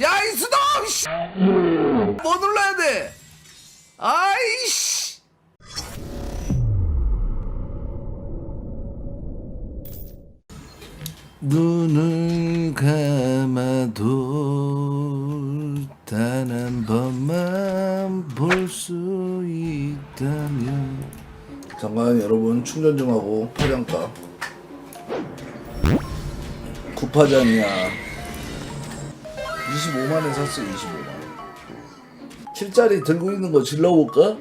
야, 이 수동! 씨! 뭐 눌러야 돼? 아이씨! 눈을 감아도 단 한 번만 볼 수 있다면 잠깐 여러분 충전 좀 하고 파장가 구파장이야 25만에 샀어 25만 7짜리 들고 있는 거 질러볼까?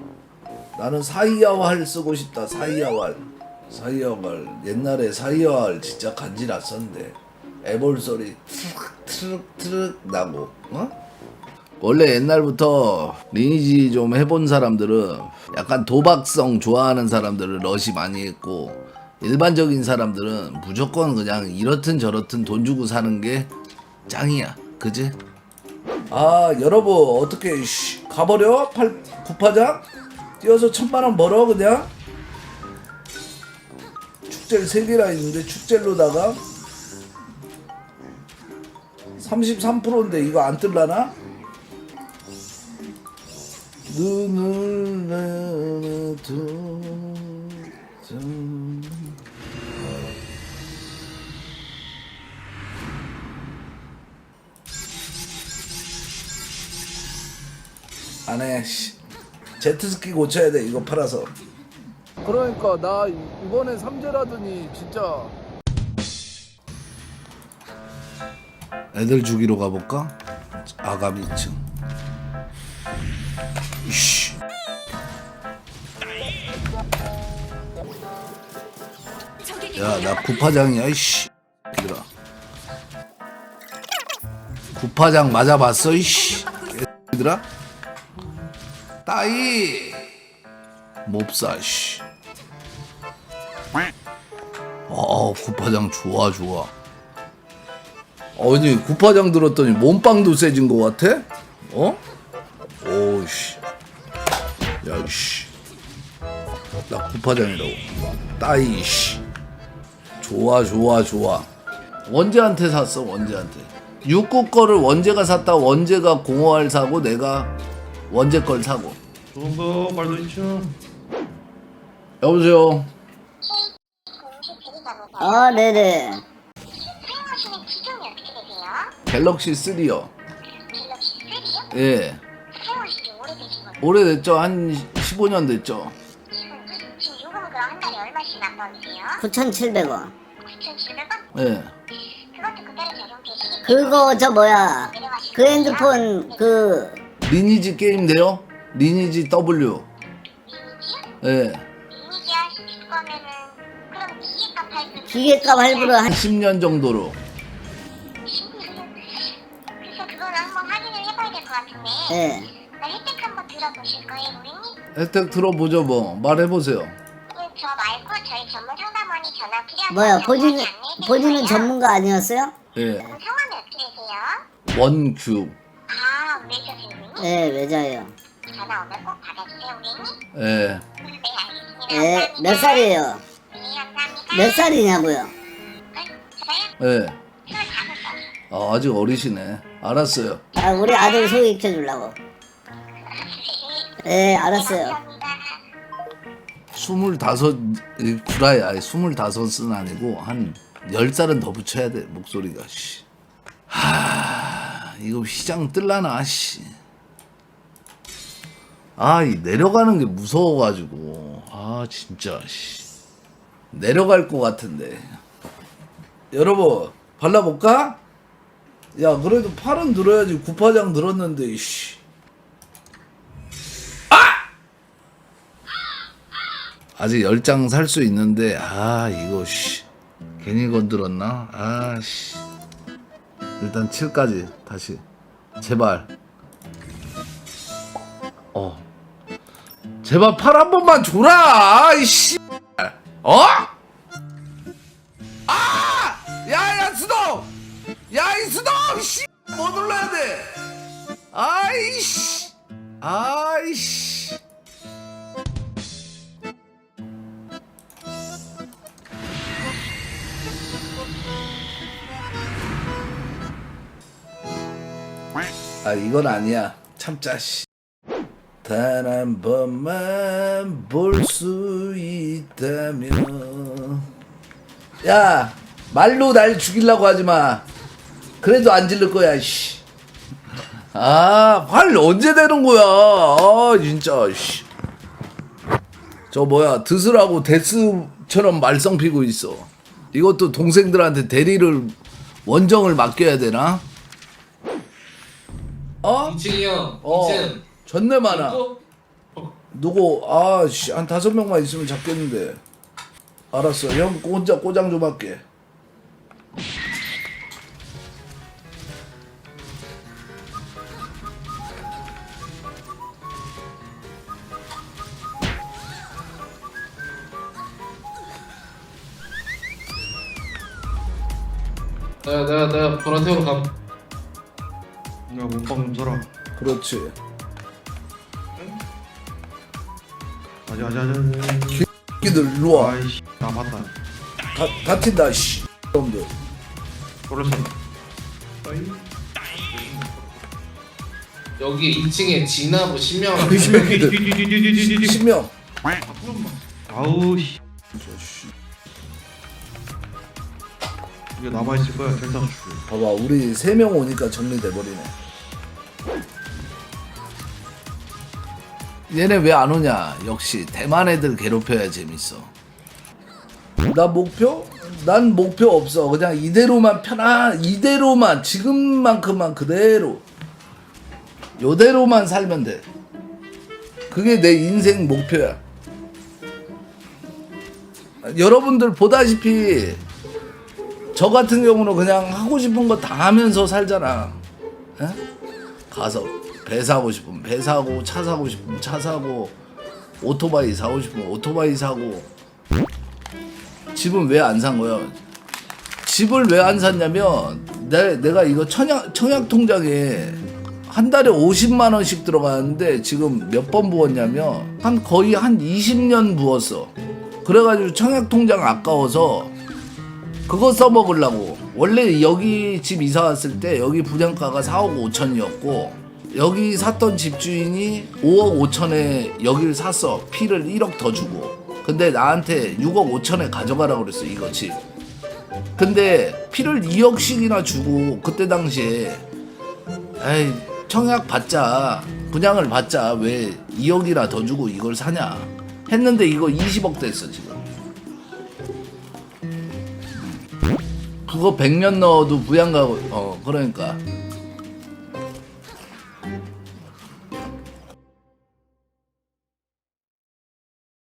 나는 사이야왈 쓰고 싶다 사이야왈 사이야왈 옛날에 사이야왈 진짜 간지 났었는데 애볼 소리 트럭 트럭 트럭 나고 어? 원래 옛날부터 리니지 좀 해본 사람들은 약간 도박성 좋아하는 사람들은 러시 많이 했고 일반적인 사람들은 무조건 그냥 이렇든 저렇든 돈 주고 사는 게 짱이야 그지? 아 여러분 어떻게 씨, 가버려? 팔 구파장? 뛰어서 천만원 벌어 그냥? 축제를 3개나 있는데 축제로다가 33%인데 이거 안 뜰라나? 눈을 내도 안해 제트스키 고쳐야 돼 이거 팔아서. 그러니까 나 이번에 삼재라더니 진짜. 애들 죽이러 가볼까? 아가미층. 이씨. 야나 구파장이야 이씨. 얘들아. 구파장 맞아봤어 이씨. 얘들아 따이 몹사 씨. 어 구파장 좋아 좋아. 아니 구파장 들었더니 몸빵도 세진 것 같아? 어? 오씨. 야이씨. 나 구파장이라고. 따이 씨. 좋아 좋아 좋아. 원재한테 샀어 원재한테. 육구 거를 원재가 샀다 원재가 공허할 사고 내가 원재 걸 사고. 좋은 거 말도 있죠. 여보세요. 아, 네네. 사용하시는 기종이 어떻게 되세요? 갤럭시 3요. 갤럭시 3요? 예. 사용하신 지 오래되신 거죠? 오래됐죠? 한 15년 됐죠? 지금, 지금 요금은 그럼 한 달에 얼마씩 납부하세요? 9,700원. 9,700원? 예. 그것도 그대로 적용되시니까 그거, 저 뭐야. 그 핸드폰, 그, 리니지 게임 돼요? 리니지 W. 예. 리니지 하실 거면은 그럼 기계값 할때 기계값 할부로 한, 10년 정도로. 그래서 그거는 한번 확인을 해봐야 될 것 같은데 예. 나 혜택 한번 들어보실 거예요, 고객님? 혜택 들어보죠, 뭐. 말해보세요. 그, 저 말고 저희 전문 상담원이 전화 필요하면 뭐야, 본인은, 본인은 전문가 아니었어요? 예. 성함이 어떻게 되세요? 원큐. 아, 외자세요, 고객님? 예, 외자예요. 전화 오면 꼭 받아주세요, 고객님? 예. 네, 알겠습니다. 예. 몇 살이에요? 네, 감사합니다. 몇 살이냐고요? 네, 저요? 예. 25살. 아, 아직 어리시네. 알았어요. 아, 우리 아들 소개시켜 주려고. 예, 알았어요. 감사합니다. 스물다섯, 이 구라야. 아니, 스물다섯은 아니고, 한, 열 살은 더 붙여야 돼, 목소리가, 씨. 하, 이거 휘장 뜰라나, 씨. 아, 이 내려가는 게 무서워가지고. 아, 진짜, 씨. 내려갈 것 같은데. 여러분, 발라볼까? 야, 그래도 팔은 들어야지. 구파장 들었는데, 씨. 아직 열장살 수 있는데 아 이거 씨 괜히 건드렸나 아 씨 일단 7까지 다시 제발 제발 팔 한 번만 줘라 아이씨 어? 아! 야야 수동! 야이 수동! 씨! 뭐 눌러야 돼? 아이씨! 아이씨! 아 이건 아니야 참자 씨 단 한 번만 볼 수 있다면 야 말로 날 죽이려고 하지 마 그래도 안 질릴 거야 씨. 아활 언제 되는 거야 아 진짜 씨. 저 뭐야 드스라고 데스처럼 말썽 피고 있어 이것도 동생들한테 대리를 원정을 맡겨야 되나? 어? 2층이요. 어 2층. 전내 많아 또? 누구? 아 씨 한 다섯 명만 있으면 잡겠는데. 알았어 형 혼자 꼬장 좀 할게. 내가 내가 내가 보라색으로 감. 야 몸빵 좀 써라 그렇지 아자 아자 아자. 끼들 일로 와. 아이씨 나 봤다. 다, 다친다 씨. 여러분들. 돌렸어. 여기 2층에 진하고 새끼들. 뒤뒤뒤뒤뒤뒤 신명. 아우 씨. 이게 남아있을 거야 텔상 봐봐 우리 세 명 오니까 정리돼 버리네 얘네 왜 안 오냐? 역시 대만 애들 괴롭혀야 재밌어. 나 목표? 난 목표 없어. 그냥 이대로만 편안 이대로만 지금만큼만 그대로. 요대로만 살면 돼. 그게 내 인생 목표야. 여러분들 보다시피 저 같은 경우는 그냥 하고 싶은 거 다 하면서 살잖아. 에? 가서 배 사고 싶으면 배 사고 차 사고 싶으면 차 사고 오토바이 사고 싶으면 오토바이 사고 집은 왜 안 산 거야? 집을 왜 안 샀냐면 내, 내가 이거 청약 청약 통장에 한 달에 50만 원씩 들어가는데 지금 몇 번 부었냐면 한 거의 한 20년 부었어. 그래가지고 청약 통장 아까워서 그거 써먹으려고 원래 여기 집 이사 왔을 때 여기 분양가가 4억 5천이었고 여기 샀던 집주인이 5억 5천에 여기를 샀어 피를 1억 더 주고 근데 나한테 6억 5천에 가져가라 그랬어 이거 집. 근데 피를 2억씩이나 주고 그때 당시에 에이 청약 받자 분양을 받자 왜 2억이나 더 주고 이걸 사냐? 했는데 이거 20억 됐어 지금. 그거 100년 넣어도 부양가 어 그러니까